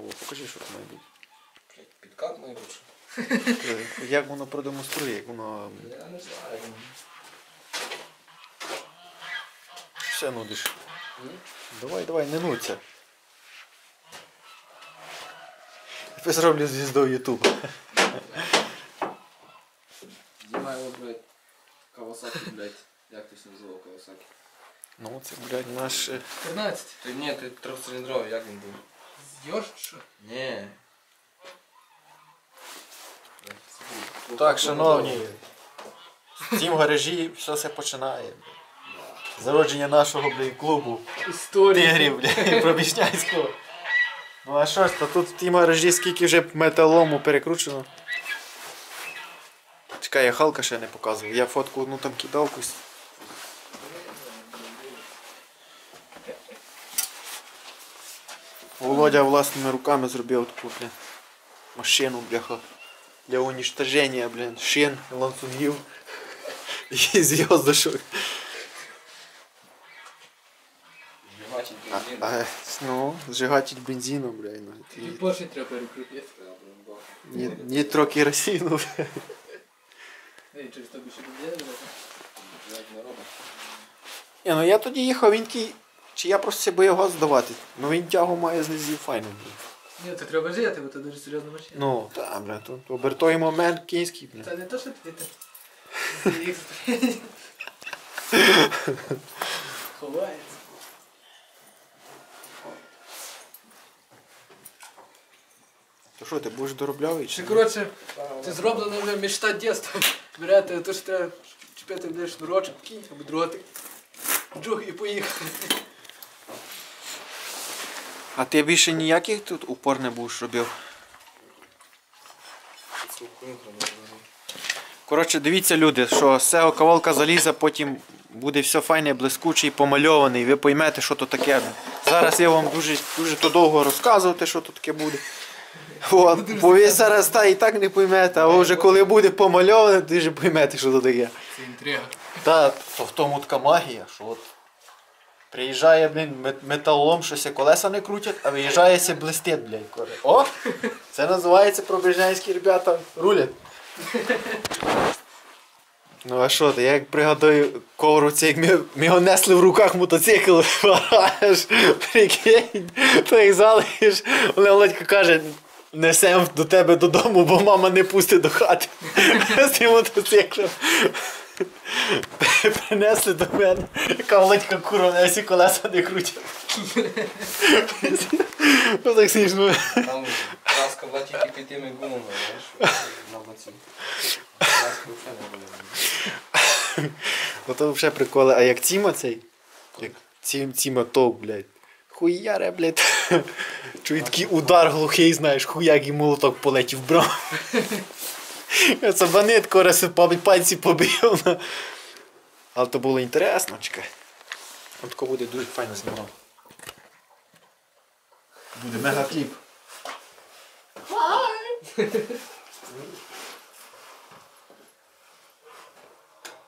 Або покажи, що це має бути. Блядь, Підкат найбільше. Е, Як воно продемонструє, як воно Я не знаю. все нудиш. Давай, давай, не нуться. Я зроблю звіздою Ютуб. Знімаємо, блядь, Кавасаки, блядь. Як ти це називав Кавасаки? Ну, це, блядь, наш. е, 14. Ти ні, ти трьохциліндровий, як він був? Що? Ні. Так, шановні. В цім гаражі все це починає. Зародження нашого блядь, клубу Історія. тигрів Пробіжняйського. Ну а що ж, то тут в тім гаражі скільки вже металому перекручено. Чекай, я Халка ще не показував. Я фотку одну там кидав якусь. Володя власними руками зробив таку блін, машину, бляха. Для уничтожения, блін, шин, ланцюгів і зв'язочок. Бачить А, бензин. а, ну, зжигатель бензину, блядь. Ну, І і, поршень треба перекрутити. ні, нітрокеросину. Ей, через тобі ще не. Ні, ну я тоді їхав, він такий, чи я просто себе його здавати. Ну він тягу має знизу файно. Ні, то треба жити, бо це дуже серйозна машина. Ну, та, бля, тут обертой момент кінський, блін. Це не то, що ти. Ховається. То що, ти будеш дороблявий? Чи Чи? коротше, це зроблено вже мечта дєства. Берете, то що треба чіпити де шнурочок такий, або дротик. Джух і поїхали. А ти більше ніяких тут упор не будеш робив? Коротше, дивіться, люди, що з цього кавалка заліза потім буде все файне, блискуче і помальований. Ви поймете, що то таке. Зараз я вам дуже, дуже то довго розказувати, що то таке буде. От, бо ви зараз та і так не поймете, а вже коли буде помальоване, ти вже поймете, що то таке. Це інтрига. Та, то в тому така магія, що от приїжджає, блін, мет- металолом, щось колеса не крутять, а виїжджає ся блистить, блядь. О! Це називається пробіжнянські ребята рулять. Ну а що я як пригадую ковру це як ми, ми його несли в руках мотоцикл, аж прикинь, як залиш, Олег Володько каже, несемо до тебе додому, бо мама не пустить до хати з тим мотоциклом. Принесли до мене, яка Володька курва, на всі колеса не крутять. Ну так смішно. Там краска була тільки під тими гумами, знаєш, на боці. Краски взагалі не було. Ото взагалі приколи, а як Тіма цей? Як Тім, Тіма Товк, блядь. Хуяре, блядь. Чую такий удар глухий, знаєш, хуяк і молоток полетів в бром. Це розсипав пальці побив. Але то було інтересно, чекай. От тако буде дуже файно знімав. Буде мега кліп.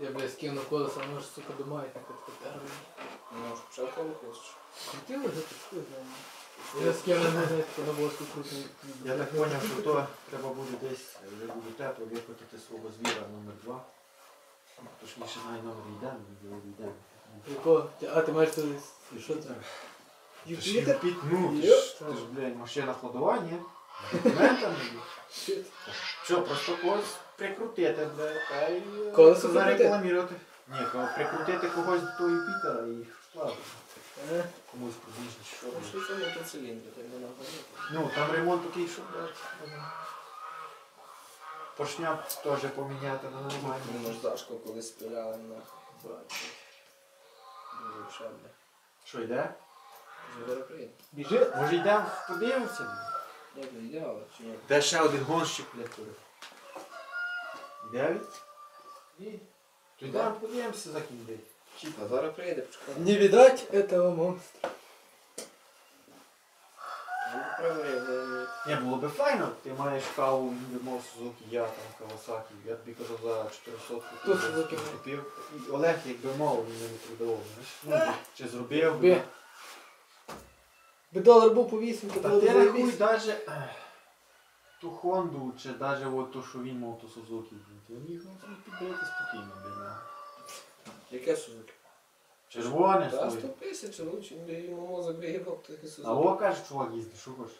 Я бля скину колеса, може, сука, думають, як от потерли. Ну, що коло хочеш? Крутили за таку, знаю. Я так зрозумів, що то треба буде десь, вже буде тепло, викотити свого звіра номер 2 Точніше, най номер йдемо, йдемо. Якого? А, ти маєш туди, і що це? Юпітер? Ну, ти ж, ти ж, блядь, машина. Щит. Що, просто когось прикрутити, блядь, та й е, Колесо зарекламувати. Ні, ко- прикрутити когось до Юпітера і ладно, Комусь подвіжно, що. Ну, що це мотоциліндри, так не находити. Ну, там ремонт такий, що, блядь. Поршня теж поміняти на Ми нормально. наждашку колись спиляли на бачить. Дуже вшебне. Що, йде? Вже. Біжи. Може йдемо подивимося? Добре, ідеально, чи ні? Де ще один гонщик, блядь, туди? Йде він? Ні. То йдемо подивимося за ким йде. А зараз приїде, почекай. Не видать этого монстра. Ну, я вже- Не, було би файно, ти маєш каву, мов Сузуки, я там Кавасакі, я тобі казав за 400 Хто Сузуки має? купив. І Олег якби мов, він не продавав, знаєш. Ну, чи зробив Би. би. Би долар був по 8, то Та було ти рахуй заєбісь. ту Хонду, чи даже от ту, що він мав ту Сузуки, блін. Ти міг ну, підбити спокійно, блін. а. Яке Сузуки? Червоне Та стоїть. 100 тисяч, ну чи би йому мозок виїбав, то і А Сузуки. о, каже, чувак їздить, що хочеш?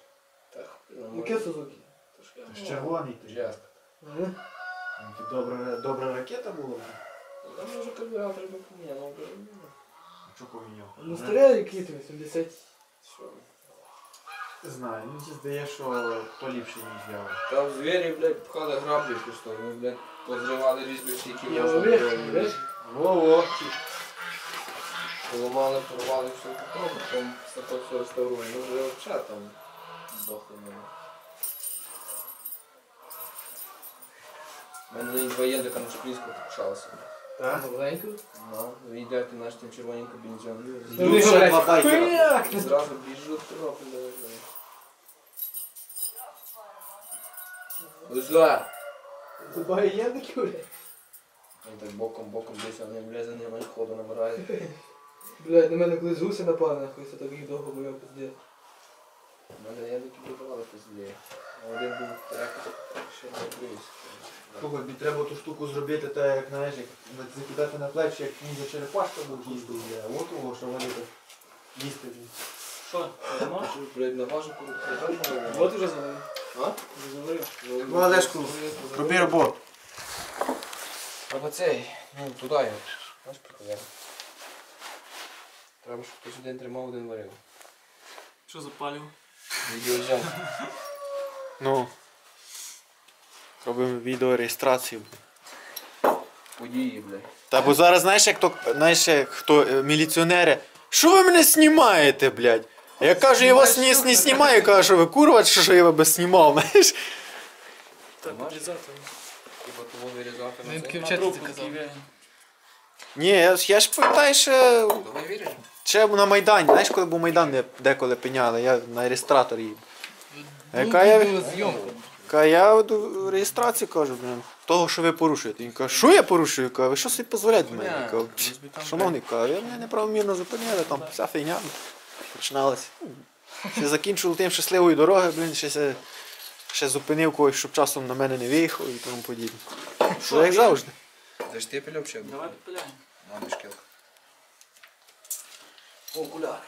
Так, Яке Сузуки? Ти ж червоний ти. Жестко. Ага. Ну, ти добра, добра ракета була. Там може карбюратор би поміняв, би. А Чого поміняв? Ну які там, 70. Що? Не знаю, мені ну, здає, що то ліпше, ніж я. Там звірі, блядь, пхали граблі просто, ми, блядь, позривали різьби всі, які Я можна було. вверх. Во-во. Поламали, порвали все попробу, потім стато все реставрує. Ну вже взагалі там здохли мене. У мене навіть два єдика на Чеплінську покушалися. Так? Маленько. Ну, ви йдете наш тим червоним кабінзон. Ну, ще два байкера. Зразу біжуть трохи. Лежа! Забагає є такі, блядь. Він так боком, боком десь, а не влезе, не має ходу набирає. Блядь, на мене колись гуси напали, нахуй, це так їх довго бояв, пиздец. У мене єдики бували пізді. А один був трек, ще не вкрився. Слухай, тобі треба ту штуку зробити, так як знаєш, як закидати на плечі, як ніндзя черепашка був їздив, бля. От того, що вони так їсти. Що? Що, блядь, на важу куру Вот уже завалив. А? Вже завалив. Ну, Олешку, Роби роботу. Або цей, ну туди його. Знаєш, приходив. Треба, щоб хтось один тримав, один варив. Що запалив? Відеозйомка. Ну. Робимо відеореєстрацію. Події, блядь. Та бо зараз знаєш, як то, знаєш, як хто е, міліціонери. Що ви мене знімаєте, блядь? А Я кажу, я вас не, не знімаю, кажу, що ви курва, що я вас знімав, знаєш? Так, Наш? Вирізати. Вирізати Він на таки це. казав. Ні, я, ж- я ж пам'ятаю, ще, Давай віриш? ще на Майдані. Знаєш, коли був Майдан, де, деколи пиняли, я на реєстратор їв. А яка я- зйомка. Ка я веду реєстрацію кажу, блін, того, що ви порушуєте. Він каже, що я порушую? Каже, ви що собі дозволяєте мене? Я кажу, Шановний, каже, ви мене неправомірно зупинили, там вся фігня починалася. Ще закінчили тим щасливої дороги, блін, ще, се- ще зупинив когось, щоб часом на мене не виїхав і тому подібне. Що як завжди. Це ж ти пилюк ще? Давай підпиляємо. На бішкілка. Окуляр.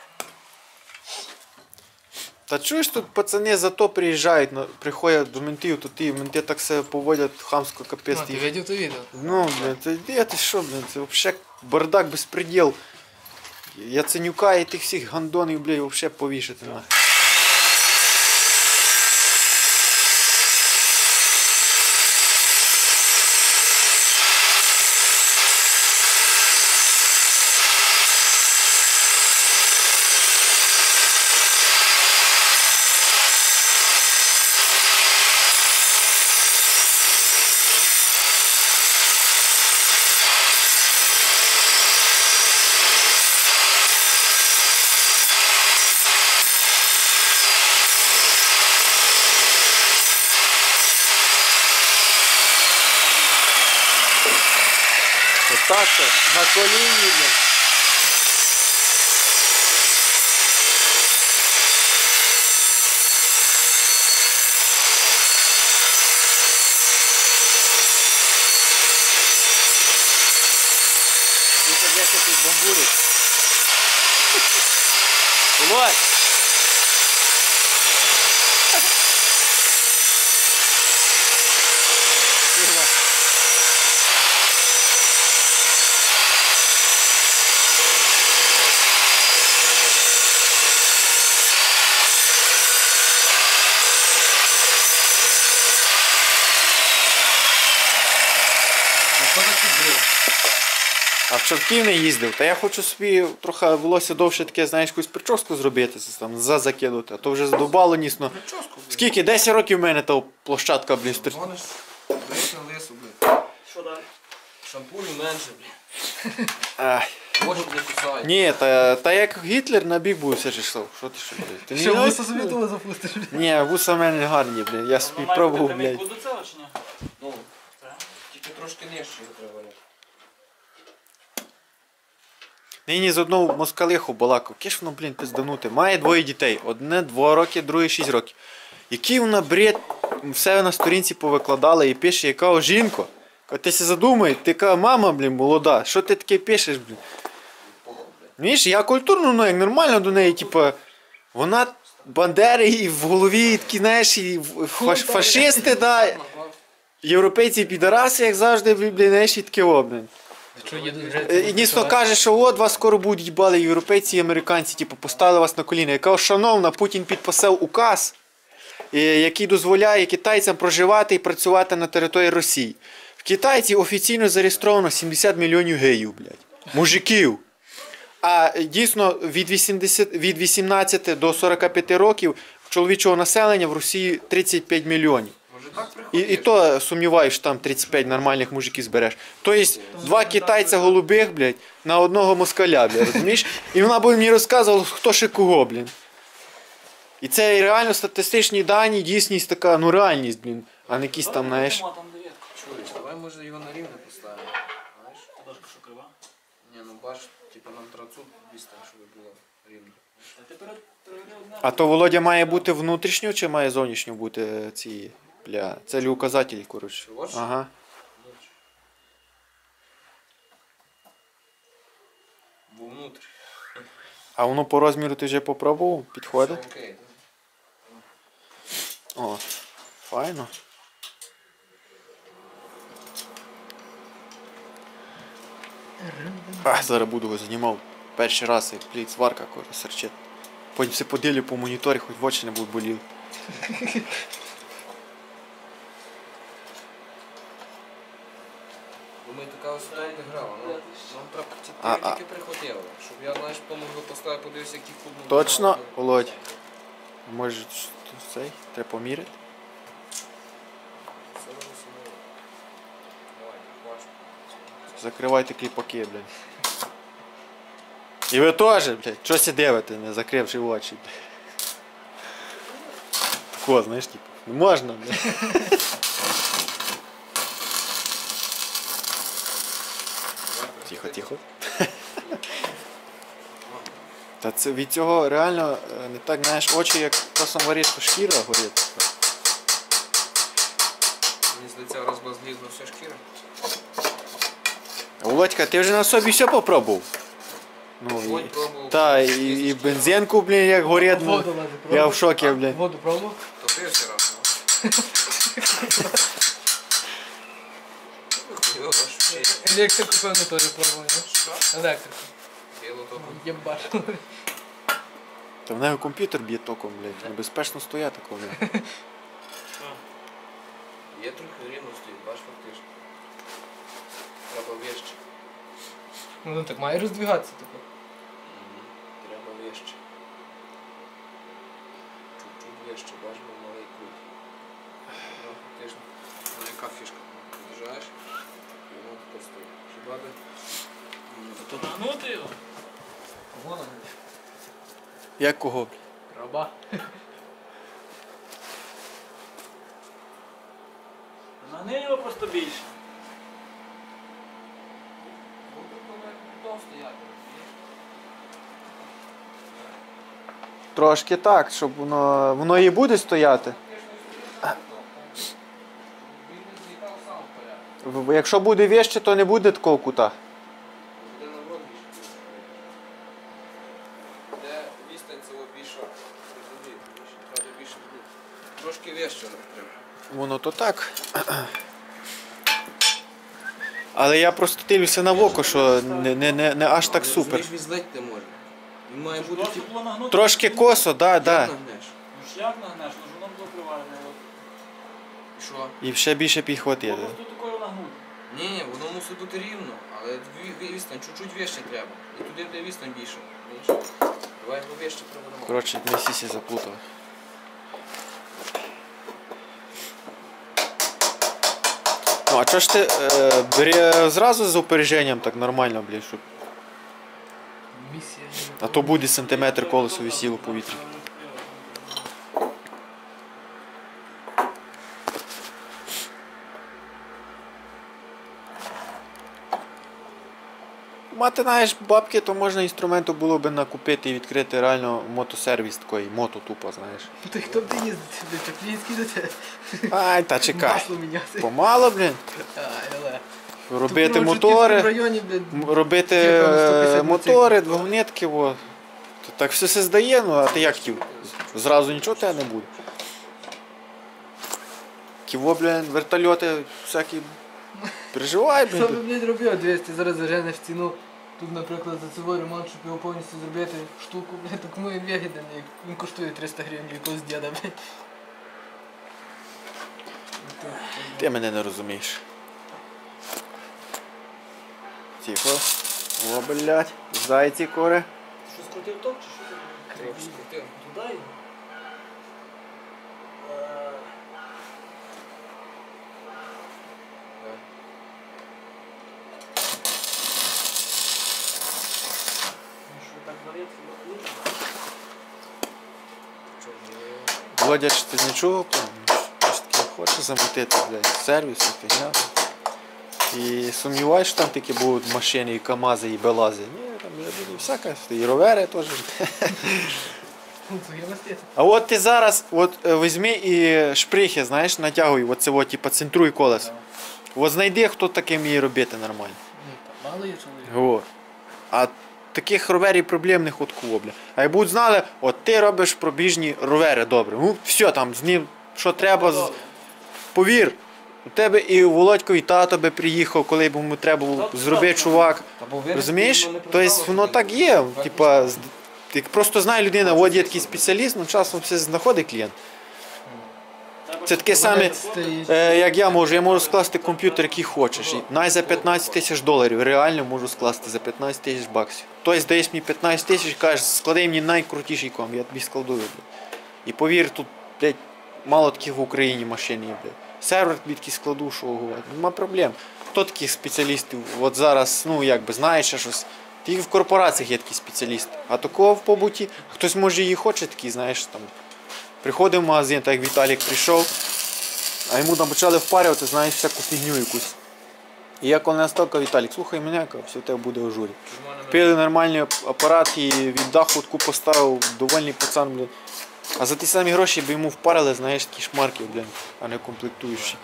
Та чуєш, тут пацани зато приїжджають, ну, приходять до ментів, то ті менти так себе поводять хамсько капець. Ну, ти їх- видів то відео? Ну, блін, це де ти що, блін, це взагалі бардак безпреділ. Яценюка і тих всіх гандонів, блядь, взагалі повішати нахуй. Це, на коліні, блін. Ти це де тут бамбуриш? Володь! Курва. Ну хто такий брив? А в чортків не їздив. Та я хочу собі трохи волосся довше таке, знаєш, якусь прическу зробити, там за закинути, а то вже задовбало нісно. Прическу, блядь. Скільки? 10 років в мене та площадка, блін. Гониш, бриш на лису, блядь. Що далі? Шампуню менше, блядь. Ай. Очі не кусають. Ні, та, та як Гітлер на бік був все ж йшов. Що ти що, блядь? Ти не вуса собі того запустиш. Ні, вуса в мене гарні, блін. Я собі пробував, блядь. Ну, тільки трошки нижче треба варити. Нині з одного москалиху балакав. Яке ж воно, блін, пизданути. Має двоє дітей. Одне 2 роки, друге 6 років. Який вона бред, все на сторінці повикладала і пише, яка жінка. Коли ти се задумай, ти яка мама, блін, молода, що ти таке пишеш, блін? Знаєш, я культурно, ну як нормально до неї, типа, вона бандери і в голові такі, знаєш, і фаш, фашисти, да, європейці підараси, як завжди, блін, знаєш, і таке, о, блін. Е? І дійсно каже, що от вас скоро будуть їбали європейці і американці, типу, поставили вас на коліна. Яка шановна, Путін підписав указ, е, який дозволяє китайцям проживати і працювати на території Росії. В Китайці офіційно зареєстровано 70 мільйонів геїв, блядь. Мужиків. А е, дійсно від 80, від 18 до 45 років чоловічого населення в Росії 35 мільйонів. І, і то сумніваюсь, що там 35 нормальних мужиків збереш. Тобто два китайця голубих, блядь, на одного москаля, блядь, розумієш? І вона буде мені розказувала, хто ще кого, блін. І це реально статистичні дані, дійсність така, ну реальність, блін, а не якісь там, знаєш. Чуєш, давай може його на рівне поставимо. Знаєш? Дошка що крива? Ні, ну бач, типу нам треба цю відстань, щоб було рівно. Ти. А то Володя має бути внутрішньо чи має зовнішньо бути е, ці, бля, це указателі, коротше. Ага. А воно по розміру ти вже попробував? Підходить? Окей. О, файно. А, зараз буду його знімав. Перший раз, як пліт сварка серчить. Потім все поділю по моніторі, хоч в очі не будуть боліли. Не грала. Ну, нам треба А, а. тільки прихватило. Щоб я, знаєш, помогли поставити, подивився, які клубні. Точно, Володь? Може, цей? Треба поміряти? Все робимо самому. Давай, так важко. Закривайте кліпаки, блядь. І ви теж, блядь, щось дивите, не закривши очі. Тако, знаєш, типу, не можна, блядь. Тихо, тихо. Та це від цього реально е, не так, знаєш, очі, як часом варітко шкіра горить. Мені здається, раз би вся шкіра. Володька, ти вже на собі все попробував? Ну, і, пробував. та, і, і бензинку, блін, як горить. ну, Воду Я в шокі, блін. Воду пробував? То перший раз, ну. Хуйово, що ще. Електрику, певно, теж пробував, ні? Що? Електрику. Біло то Єбаш. Та в неї комп'ютер б'є током, блядь. Небезпечно стояти коли. Є трохи рівно стоїть, бач фактично. Треба вище. Ну так має роздвігатися, типу. Мгм. Треба вище. Чуть-чуть вище, бач, бо малий кут. Ну, фактично. Ну, яка фішка? Під'їжджаєш, і воно тако стоїть. Хіба би? Ну, То нагнути його. Вона. Як кого? Раба. Нагни його просто більше. Трошки так, щоб воно. Воно і буде стояти. Якщо буде вище, то не буде такого кута. Буде наоборот більше. Де відстань цього більша, розумієте, більше, треба більше буде. Трошки вище нам треба. Воно то так. Але я просто дивлюся на око, що не, не, не, не аж так супер. Не. Він має бути типу. було нагнути. Трошки косо, да, да. Ну як нагнеш, ну ж воно було приварене. І Що? І ще більше Ну, підхватити. Просто такою нагнути. Ні, ні, воно мусить бути рівно, але ві- ві- відстань чуть-чуть вище треба. І туди буде відстань більше. Давай його вище проведемо. Коротше, ми всі сі заплутали. А чого ж ти е, бери зразу з опереженням так нормально, блін, щоб. А то буде сантиметр колесу висіло в повітрі. Мати знаєш бабки, то можна інструменту було би накупити і відкрити реально мотосервіс такий, мото тупо, знаєш. Ну, Ти хто б ти їздити, Чаплінський до тебе? Ай, та чекай. Масло міняти. Помало, блін. Ай, але. Робити Тут, ну, мотори. В районі, М, Робити Є, певно, 150 е, мотори, двигунетки, о. То Так все все здає, ну а ти як хотів? Зразу нічого тебе не буде. Ківо, блін, вертольоти всякі. Переживай, Що би, блін. робив? Дивись, ти зараз заженеш ціну. Тут, наприклад, за цей ремонт, щоб його повністю зробити штуку, блядь, так він вигідний, він коштує 300 гривень якогось діда, блядь. Ти мене не розумієш. Тихо. О, блядь. Зайці коре. Що скрутив ток чи що? Трохи скрутив. Туди його? Е, ну, що так варити, лучше. Чому? Володя, ж ти чув? Щось таке хоче замутити, блядь, сервіс, і фігня. І сумніваюсь, що там такі будуть машини, і КАМАЗи, і БелАЗи. Ні, там вже буде всяке, і ровери теж. Ну. А от ти зараз от, е, візьми і шприхи, знаєш, натягуй, от це от, типу, центруй колесо. От знайди, хто таке вміє робити нормально. Ну, мало є чоловік. О. А таких роверів проблемних от бля. А як будуть знали, от ти робиш пробіжні ровери добре. Ну, все там, з ним, що треба, з... повір. У тебе і у Володькові тато би приїхав, коли б йому треба було зробити чувак. Розумієш? Тобто воно так є. Типа, і ти просто знає людина, от є такий спеціаліст, ну часом все знаходить клієнт. Це таке саме, е, як я можу, я можу скласти комп'ютер, який хочеш. І Навіть за 15 тисяч доларів реально можу скласти за 15 тисяч баксів. Тобто даєш мені 15 тисяч, кажеш, склади мені найкрутіший комп, я тобі складую. Блядь. І повір, тут, блядь, мало таких в Україні машин є, блядь. Сервер тобі такий складу, що ого, нема проблем. Хто таких спеціалістів? От зараз, ну якби знаєш ще щось. Тільки в корпораціях є такі спеціалісти. А такого в побуті, хтось може і хоче такий, знаєш, там. Приходив в магазин, так як Віталік прийшов, а йому там почали впарювати, знаєш, всяку фігню якусь. І я коли настав, кажу, Віталік, слухай мене, кажу, все в тебе буде у журі. Купили нормальний апарат і від даху таку поставив, довольний пацан, блін. А за ті самі гроші би йому впарили, знаєш, такі шмарки, блін, а не комплектуючі.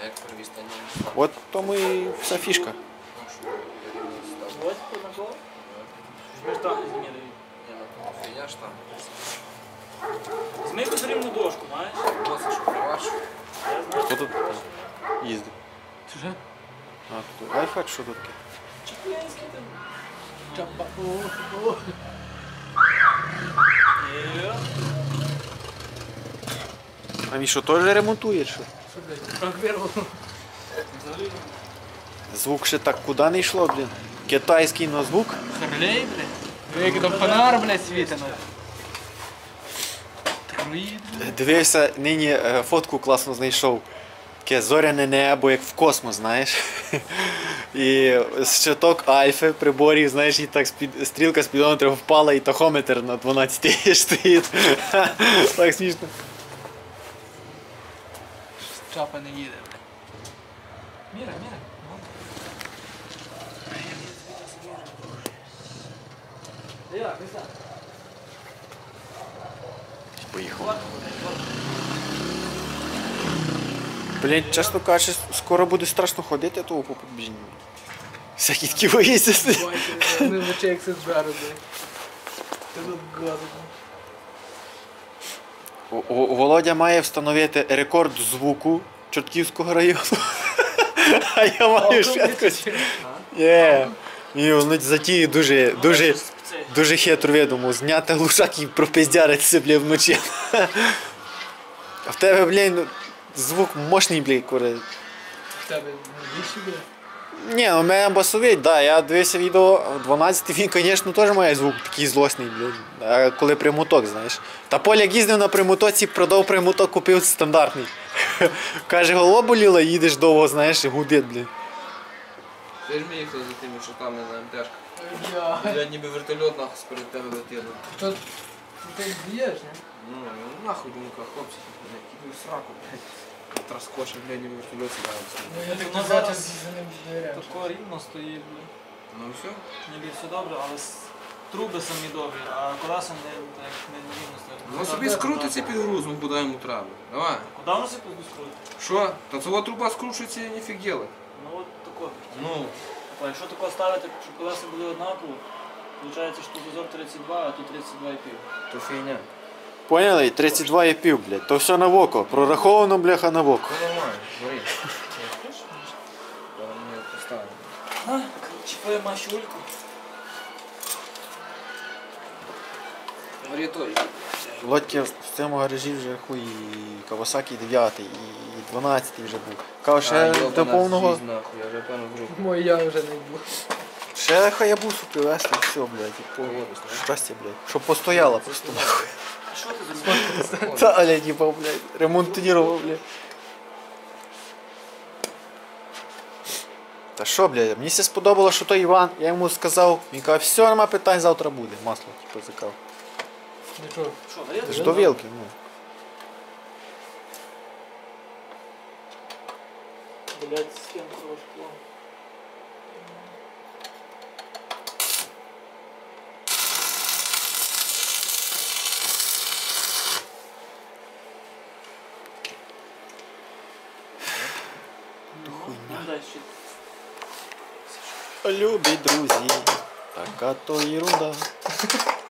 От тому і вся фішка. Ось Змий рівну дошку, маєш? Знаю. Хто тут їздить? Чуже? А, тут Альфа, що тут таке? Чеплінський там. Чапа. О, о. А він що, теж ремонтує? Що? Що, вирвало. Взагалі. Звук ще так куди не йшло, блін. Китайський на звук. Харлей, блядь. Який там фонар, блядь, світить. Дивився, нині е, фотку класно знайшов. Таке зоряне небо, як в космос, знаєш. І щиток альфи приборів, знаєш, і так спід... стрілка спідометра впала, і тахометр на 12 стоїть. Так смішно. Чапа не їде. Міра, міра. Я, не знаю. Поїхав. Блін, чесно кажучи, скоро буде страшно ходити того по побіжні. Всякі такі виїзди. Не лише як сидберу, блядь. Ти тут газу. О- О- Володя має встановити рекорд звуку Чортківського району. А я маю швидкость. Є. І вони затії дуже, дуже, дуже хитро видумав. Зняти глушак і пропиздяритися, бля, вночі. А в тебе, блін, звук мощний, бля, кури. В тебе більше, блядь. Ні, у мене басовий, да, я дивився відео 12, він, звісно, теж має звук такий злосний, блін. Коли примоток, знаєш. Та Поляк їздив на примотоці, продав примоток, купив стандартний. Каже, голова боліла, їдеш довго, знаєш, і гудить, блін. Ти ж мені їхав за тими чортами на МТшках. Я. Я ніби вертольот нахуй сперед тебе летів. Що ти б'єш, не? Ну, ну нахуй думаю, хлопці, блядь, в сраку, блядь. Траскоче, блядь, ніби вертольот справився. Ну я так Ну, назад зараз за ним довіряю. Тако рівно стоїть, блін. Ну все. Ніби все добре, але с- труби самі добрі, а колеса не так не рівно стоять. Ну собі скрутиться під грузом, куди йому треба. Давай. Куди воно себе скрутить? Що? Та цього труба скручується і ніфіг ділить. Ну тако. Ну. А якщо тако ставити, щоб колеса були однаково, виходить, що зазор 32, а тут 32,5. То фігня. Поняли? 32,5, блядь. То все на воко. Прораховано, бляха, на воко. Ну нормально, бери. Ми його поставимо. А, чіпає машульку. Бери той. В цьому гаражі вже хуй і Кавасакі 9 і 12 вже був. Кав ще до повного. Нахуй, я вже певно зробив. Мой я вже не був. Ще хаябусу привезти, і все, блядь, і по щастя, блядь. Щоб постояла просто нахуй. Що ти зробив? Та, але типа, блядь, ремонтував, блядь. Та що, блядь, мені все сподобалось, що той Іван, я йому сказав, він каже, все, нема питань, завтра буде. Масло, типу, закав. Нічого. Що, дає? Це ж до вілки, ну. Блять, з ким шкло. Ну, дай ще. Любі друзі, така то ерунда.